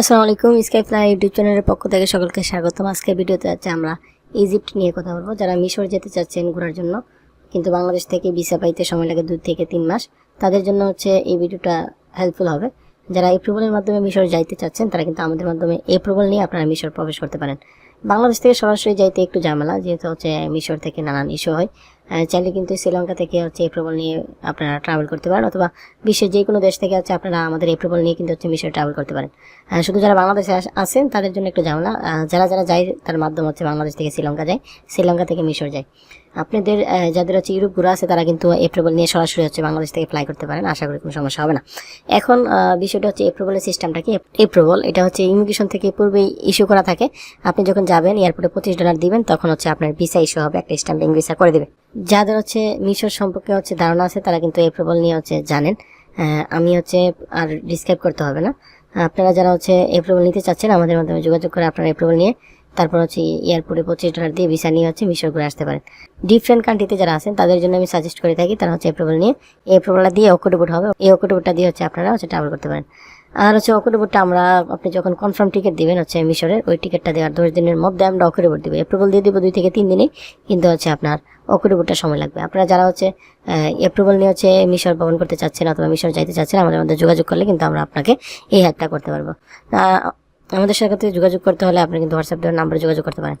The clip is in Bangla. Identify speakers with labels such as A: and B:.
A: আসসালামু আলাইকুম স্কাই ফ্লাই ইউটিউব চ্যানেলের পক্ষ থেকে সকলকে স্বাগতম। আজকের ভিডিওতে আছে আমরা ইজিপ্ট নিয়ে কথা বলব। যারা মিশর যেতে চাচ্ছেন ঘোরার জন্য, কিন্তু বাংলাদেশ থেকে ভিসা পাইতে সময় লাগে দুই থেকে তিন মাস, তাদের জন্য হচ্ছে এই ভিডিওটা হেল্পফুল হবে। যারা এপ্রুভালের মাধ্যমে মিশর যাইতে চাচ্ছেন, তারা কিন্তু আমাদের মাধ্যমে এপ্রুভাল নিয়ে আপনারা মিশর প্রবেশ করতে পারেন। বাংলাদেশ থেকে সরাসরি যাইতে একটু ঝামেলা, যেহেতু হচ্ছে মিশর থেকে নানান ইস্যু হয়। চাইলে কিন্তু শ্রীলঙ্কা থেকে হচ্ছে এপ্রুভাল নিয়ে আপনারা ট্রাভেল করতে পারেন অথবা বিশ্বের যে কোনো দেশ থেকে হচ্ছে আপনারা আমাদের এপ্রুভাল নিয়ে কিন্তু হচ্ছে মিশরে ট্রাভেল করতে পারেন। শুধু যারা বাংলাদেশে আসেন তাদের জন্য একটু ঝামেলা। যারা যারা যায়, তার মাধ্যম হচ্ছে বাংলাদেশ থেকে শ্রীলঙ্কা যায়, শ্রীলঙ্কা থেকে মিশর যায়। আপনাদের যাদের হচ্ছে ইউরোপ ঘুরে আছে, তারা কিন্তু এপ্রুভাল নিয়ে সরাসরি হচ্ছে বাংলাদেশ থেকে ফ্লাই করতে পারেন। আশা করি কোনো সমস্যা হবে না। এখন বিষয়টা হচ্ছে এপ্রুভালের সিস্টেমটা কি? এপ্রুভাল এটা হচ্ছে ইমিগ্রেশন থেকে পূর্বেই ইস্যু করা থাকে। আপনি যখন যাবেন এয়ারপোর্টে পঁচিশ ডলার দিবেন, তখন হচ্ছে আপনার ভিসা ইস্যু হবে, একটা স্ট্যাম্পিং ভিসা করে দেবে যাদের হচ্ছে মিশর সম্পর্কে হচ্ছে ধারণা আছে, তারা কিন্তু এপ্রুভাল নিয়ে হচ্ছে জানেন। আমি হচ্ছে আর ডিসক্রাইব করতে হবে না। আপনারা যারা হচ্ছে এপ্রুভাল নিতে চাচ্ছেন, আমাদের মাধ্যমে যোগাযোগ করে আপনারা এপ্রুভাল নিয়ে তারপর হচ্ছে এয়ারপোর্টে পঁচিশ ডলার দিয়ে ভিসা নিয়ে হচ্ছে মিশর ঘুরে আসতে পারেন। ডিফারেন্ট কান্ট্রিতে যারা আছেন, তাদের জন্য আমি সাজেস্ট করে থাকি তারা হচ্ছে এপ্রুভাল নিয়ে। এই এপ্রুভালটা দিয়ে অকুটোবোট হবে। এই অকুটোবোটটা দিয়ে হচ্ছে আপনারা হচ্ছে ট্রাভেল করতে পারেন। আর হচ্ছে অকুটোবোটটা আমরা, আপনি যখন কনফার্ম টিকিট দিবেন হচ্ছে মিশরের ওই টিকিটটা দেওয়ার দশ দিনের মধ্যে আমরা অকুটোবোট দিব। এপ্রুভাল দিয়ে দিব দুই থেকে তিন দিনে, কিন্তু হচ্ছে আপনার অকুটোবোটটা সময় লাগবে। আপনারা যারা হচ্ছে এপ্রুভাল নিয়ে হচ্ছে মিশর ভ্রমণ করতে চাচ্ছেন অথবা মিশর যাইতে চাচ্ছেন, আমাদের মধ্যে যোগাযোগ করলে কিন্তু আমরা আপনাকে এই হেল্পটা করতে পারব। আমাদের সাথে যোগাযোগ করতে হলে আপনি কিন্তু হোয়াটসঅ্যাপ নাম্বারে যোগাযোগ করতে পারেন।